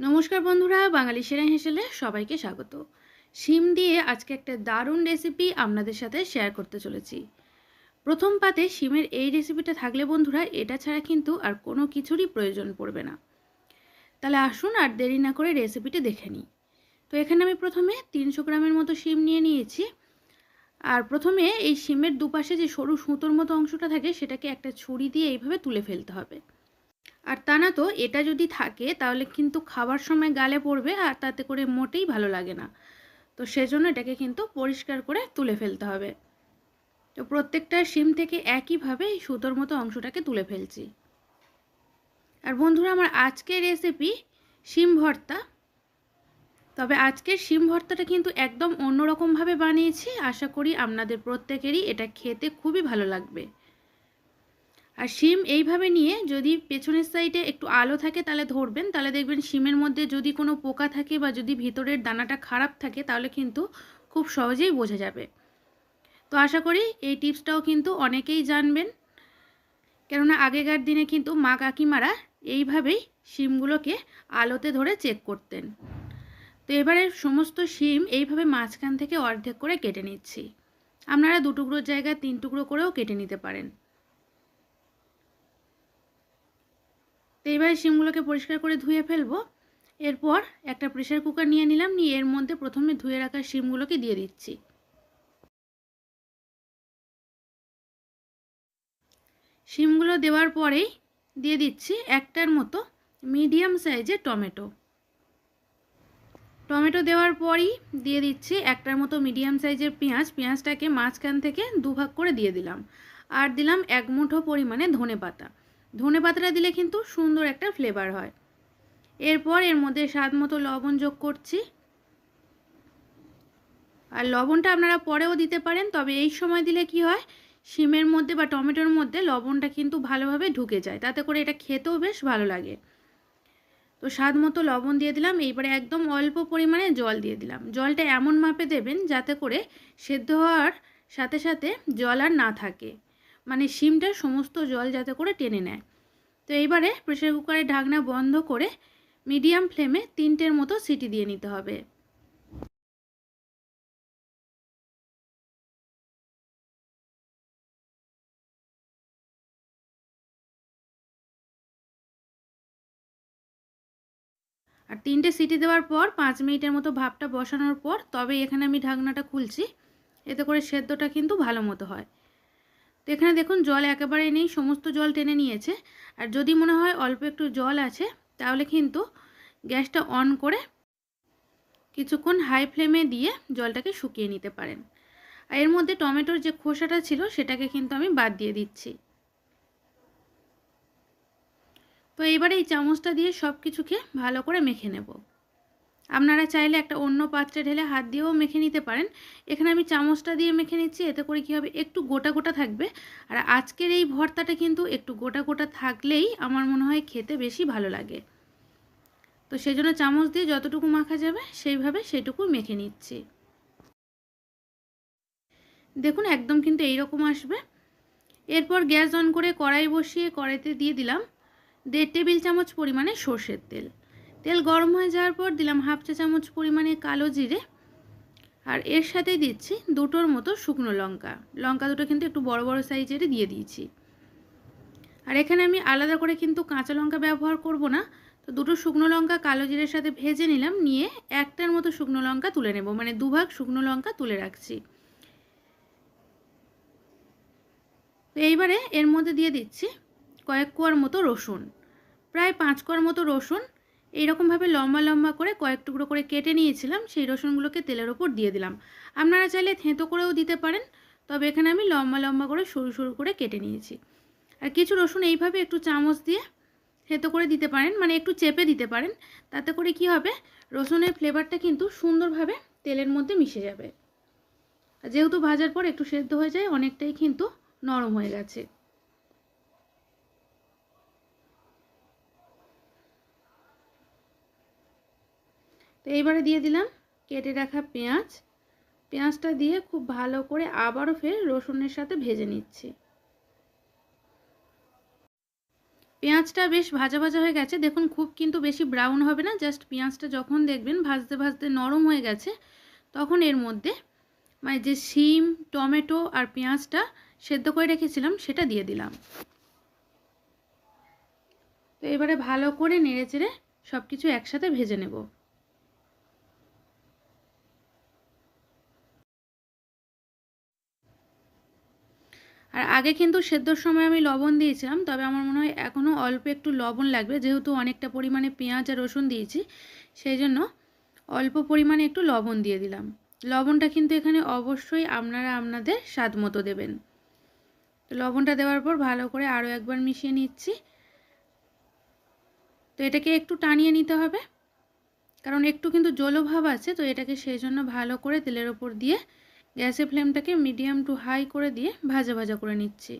নমস্কার বন্ধুরা, বাঙালি সেরা হেসেলে সবাইকে স্বাগত। শিম দিয়ে আজকে একটা দারুণ রেসিপি আপনাদের সাথে শেয়ার করতে চলেছি। প্রথম পাতে শিমের এই রেসিপিটা থাকলে বন্ধুরা, এটা ছাড়া কিন্তু আর কোনো কিছুরই প্রয়োজন পড়বে না। তাহলে আসুন আর দেরি না করে রেসিপিটা দেখে নিই। তো এখানে আমি প্রথমে তিনশো গ্রামের মতো শিম নিয়ে নিয়েছি। আর প্রথমে এই শিমের দুপাশে যে সরু সুতোর মতো অংশটা থাকে, সেটাকে একটা ছুরি দিয়ে এইভাবে তুলে ফেলতে হবে। আর তা না তো, এটা যদি থাকে, তাহলে কিন্তু খাবার সময় গালে পড়বে আর তাতে করে মোটেই ভালো লাগে না। তো সেজন্য এটাকে কিন্তু পরিষ্কার করে তুলে ফেলতে হবে। তো প্রত্যেকটা সিম থেকে একইভাবে এই সুতোর মতো অংশটাকে তুলে ফেলছি। আর বন্ধুরা, আমার আজকের রেসিপি শিম ভর্তা। তবে আজকের শিম ভর্তাটা কিন্তু একদম অন্যরকমভাবে বানিয়েছি। আশা করি আপনাদের প্রত্যেকেরই এটা খেতে খুবই ভালো লাগবে। আর শিম এইভাবে নিয়ে যদি পেছনের সাইডে একটু আলো থাকে তাহলে ধরবেন, তাহলে দেখবেন শিমের মধ্যে যদি কোনো পোকা থাকে বা যদি ভিতরের দানাটা খারাপ থাকে তাহলে কিন্তু খুব সহজেই বোঝা যাবে। তো আশা করি এই টিপসটাও কিন্তু অনেকেই জানবেন। কেননা আগেকার দিনে কিন্তু মা কাকিমারা এইভাবেই শিমগুলোকে আলোতে ধরে চেক করতেন। তো এবারে সমস্ত শিম এইভাবে মাঝখান থেকে অর্ধেক করে কেটে নিচ্ছি। আপনারা দু টুকরোর জায়গায় তিন টুকরো করেও কেটে নিতে পারেন। এবারে শিমগুলোকে পরিষ্কার করে ধুয়ে ফেলব। এরপর একটা প্রেশার কুকার নিয়ে নিলাম, নিয়ে এর মধ্যে প্রথমে ধুয়ে রাখা শিমগুলোকে দিয়ে দিচ্ছি। শিমগুলো দেওয়ার পরেই দিয়ে দিচ্ছি একটার মতো মিডিয়াম সাইজের টমেটো। টমেটো দেওয়ার পরই দিয়ে দিচ্ছি একটার মতো মিডিয়াম সাইজের পেঁয়াজ। পেঁয়াজটাকে মাঝখান থেকে দুভাগ করে দিয়ে দিলাম। আর দিলাম এক মুঠো পরিমাণে ধনে পাতা ধনে পাতাটা দিলে কিন্তু সুন্দর একটা ফ্লেভার হয়। এরপর এর মধ্যে স্বাদ মতো লবণ যোগ করছি। আর লবণটা আপনারা পরেও দিতে পারেন, তবে এই সময় দিলে কি হয়, শিমের মধ্যে বা টমেটোর মধ্যে লবণটা কিন্তু ভালোভাবে ঢুকে যায়, তাতে করে এটা খেতেও বেশ ভালো লাগে। তো স্বাদ মতো লবণ দিয়ে দিলাম, এইবারে একদম অল্প পরিমাণে জল দিয়ে দিলাম। জলটা এমন মাপে দেবেন যাতে করে সেদ্ধ হওয়ার সাথে সাথে জল আর না থাকে। মানে শিমটা সমস্ত জল যাতে করে টেনে নেয়। তো এইবারে প্রেশার কুকারের ঢাকনা বন্ধ করে মিডিয়াম ফ্লেমে তিনটের মতো সিটি দিয়ে নিতে হবে। আর তিনটে সিটি দেওয়ার পর পাঁচ মিনিটের মতো ভাপটা বসানোর পর তবে এখানে আমি ঢাকনাটা খুলছি। এতে করে সেদ্ধটা কিন্তু ভালো মতো হয়। এখানে দেখুন জল একেবারে নেই, সমস্ত জল টেনে নিয়েছে। আর যদি মনে হয় অল্প একটু জল আছে, তাহলে কিন্তু গ্যাসটা অন করে কিছুক্ষণ হাই ফ্লেমে দিয়ে জলটাকে শুকিয়ে নিতে পারেন। আর এর মধ্যে টমেটোর যে খোসাটা ছিল, সেটাকে কিন্তু আমি বাদ দিয়ে দিচ্ছি। তো এবারে এই চামচটা দিয়ে সব কিছুকে ভালো করে মেখে নেব। আপনারা চাইলে একটা অন্য পাত্রে ঢেলে হাত দিয়েও মেখে নিতে পারেন। এখানে আমি চামচটা দিয়ে মেখে নিচ্ছি, এতে করে কী হবে, একটু গোটা গোটা থাকবে। আর আজকের এই ভর্তাটা কিন্তু একটু গোটা গোটা থাকলেই আমার মনে হয় খেতে বেশি ভালো লাগে। তো সেই জন্য চামচ দিয়ে যতটুকু মাখা যাবে, সেইভাবে সেটুকু মেখে নিচ্ছি। দেখুন, একদম কিন্তু এইরকম আসবে। এরপর গ্যাস অন করে কড়াই বসিয়ে কড়াইতে দিয়ে দিলাম দেড় টেবিল চামচ পরিমাণে সর্ষের তেল। তেল গরম হয়ে যাওয়ার পর দিলাম হাফ চা চামচ পরিমাণে কালো জিরে। আর এর সাথে দিচ্ছি দুটোর মতো শুকনো লঙ্কা। লঙ্কা দুটো কিন্তু একটু বড় বড় সাইজের দিয়ে দিয়েছি। আর এখানে আমি আলাদা করে কিন্তু কাঁচা লঙ্কা ব্যবহার করব না। তো দুটো শুকনো লঙ্কা কালো জিরের সাথে ভেজে নিলাম, নিয়ে একটার মতো শুকনো লঙ্কা তুলে নেব। মানে দুভাগ শুকনো লঙ্কা তুলে রাখছি। তো এইবারে এর মধ্যে দিয়ে দিচ্ছি কয়েক কোয়ার মতো রসুন। প্রায় পাঁচ কোয়ার মতো রসুন। এইরকমভাবে লম্বা লম্বা করে কয়েক টুকরো করে কেটে নিয়েছিলাম, সেই রসুনগুলোকে তেলের ওপর দিয়ে দিলাম। আপনারা চাইলে থেঁতো করেও দিতে পারেন, তবে এখানে আমি লম্বা লম্বা করে সরু সরু করে কেটে নিয়েছি। আর কিছু রসুন এইভাবে একটু চামচ দিয়ে থেঁতো করে দিতে পারেন মানে একটু চেপে দিতে পারেন, তাতে করে কি হবে, রসুনের ফ্লেভারটা কিন্তু সুন্দরভাবে তেলের মধ্যে মিশে যাবে। যেহেতু ভাজার পর একটু সেদ্ধ হয়ে যায়, অনেকটাই কিন্তু নরম হয়ে গেছে। তো এইবারে দিয়ে দিলাম কেটে রাখা পেঁয়াজ। পেঁয়াজটা দিয়ে খুব ভালো করে আবারও ফের রসুনের সাথে ভেজে নিচ্ছি। পেঁয়াজটা বেশ ভাজা ভাজা হয়ে গেছে। দেখুন, খুব কিন্তু বেশি ব্রাউন হবে না। জাস্ট পেঁয়াজটা যখন দেখবেন ভাজতে ভাজতে নরম হয়ে গেছে, তখন এর মধ্যে মানে যে শিম, টমেটো আর পেঁয়াজটা সেদ্ধ করে রেখেছিলাম, সেটা দিয়ে দিলাম। তো এবারে ভালো করে নেড়ে চেড়ে সব কিছু একসাথে ভেজে নেব। আর আগে কিন্তু সেদ্ধর সময় আমি লবণ দিয়েছিলাম, তবে আমার মনে হয় এখনও অল্প একটু লবণ লাগবে, যেহেতু অনেকটা পরিমাণে পেঁয়াজ আর রসুন দিয়েছি, সেই জন্য অল্প পরিমাণে একটু লবণ দিয়ে দিলাম। লবণটা কিন্তু এখানে অবশ্যই আপনারা আপনাদের স্বাদ মতো দেবেন। তো লবণটা দেওয়ার পর ভালো করে আরও একবার মিশিয়ে নিচ্ছি। তো এটাকে একটু টানিয়ে নিতে হবে, কারণ একটু কিন্তু জলভাব আছে, তো এটাকে সেই জন্য ভালো করে তেলের ওপর দিয়ে গ্যাসের ফ্লেমটাকে মিডিয়াম টু হাই করে দিয়ে ভাজা ভাজা করে নিচ্ছি।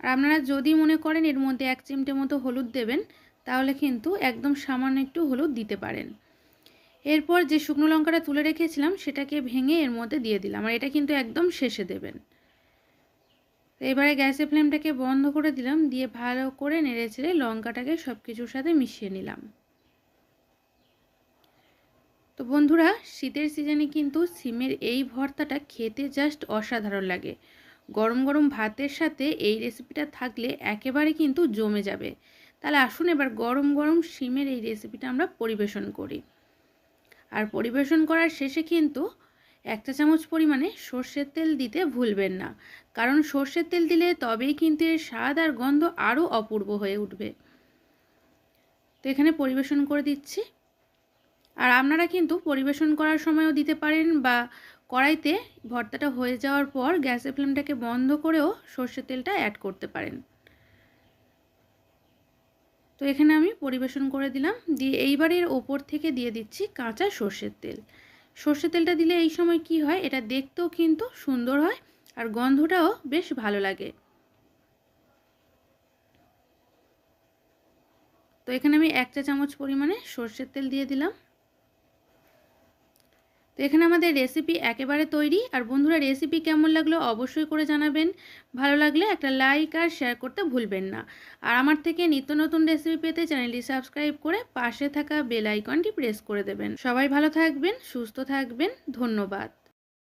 আর আপনারা যদি মনে করেন এর মধ্যে এক চিমটে মতো হলুদ দেবেন, তাহলে কিন্তু একদম সামান্য একটু হলুদ দিতে পারেন। এরপর যে শুকনো লঙ্কাটা তুলে রেখেছিলাম, সেটাকে ভেঙে এর মধ্যে দিয়ে দিলাম, আর এটা কিন্তু একদম শেষে দেবেন। তো এবারে গ্যাসের ফ্লেমটাকে বন্ধ করে দিলাম, দিয়ে ভালো করে নেড়ে চেড়ে লঙ্কাটাকে সব কিছুর সাথে মিশিয়ে নিলাম। তো বন্ধুরা, শীতের সিজনে কিন্তু সিমের এই ভর্তাটা খেতে জাস্ট অসাধারণ লাগে। গরম গরম ভাতের সাথে এই রেসিপিটা থাকলে একেবারে কিন্তু জমে যাবে। তাহলে আসুন এবার গরম গরম সিমের এই রেসিপিটা আমরা পরিবেশন করি। আর পরিবেশন করার শেষে কিন্তু এক চা চামচ পরিমাণে সর্ষের তেল দিতে ভুলবেন না। কারণ সর্ষের তেল দিলে তবেই কিন্তু এর স্বাদ আর গন্ধ আরও অপূর্ব হয়ে উঠবে। তো এখানে পরিবেশন করে দিচ্ছি। আর আপনারা কিন্তু পরিবেশন করার সময়ও দিতে পারেন বা কড়াইতে ভর্তাটা হয়ে যাওয়ার পর গ্যাসের ফ্লেমটাকে বন্ধ করেও সর্ষের তেলটা অ্যাড করতে পারেন। তো এখানে আমি পরিবেশন করে দিলাম। দিয়ে এইবারের ওপর থেকে দিয়ে দিচ্ছি কাঁচা সর্ষের তেল। সর্ষের তেলটা দিলে এই সময় কি হয়? এটা দেখতেও কিন্তু সুন্দর হয় আর গন্ধটাও বেশ ভালো লাগে। তো এখানে আমি এক চা চামচ পরিমাণে সর্ষের তেল দিয়ে দিলাম। তো এখানে আমাদের রেসিপি একেবারে তৈরি। আর বন্ধুরা রেসিপি কেমন লাগল অবশ্যই করে জানাবেন। ভালো লাগলে একটা লাইক আর শেয়ার করতে ভুলবেন না। আর আমার থেকে নিত্য নতুন রেসিপি পেতে চ্যানেলটি সাবস্ক্রাইব করে পাশে থাকা বেল আইকনটি প্রেস করে দেবেন। সবাই ভালো থাকবেন, সুস্থ থাকবেন। ধন্যবাদ।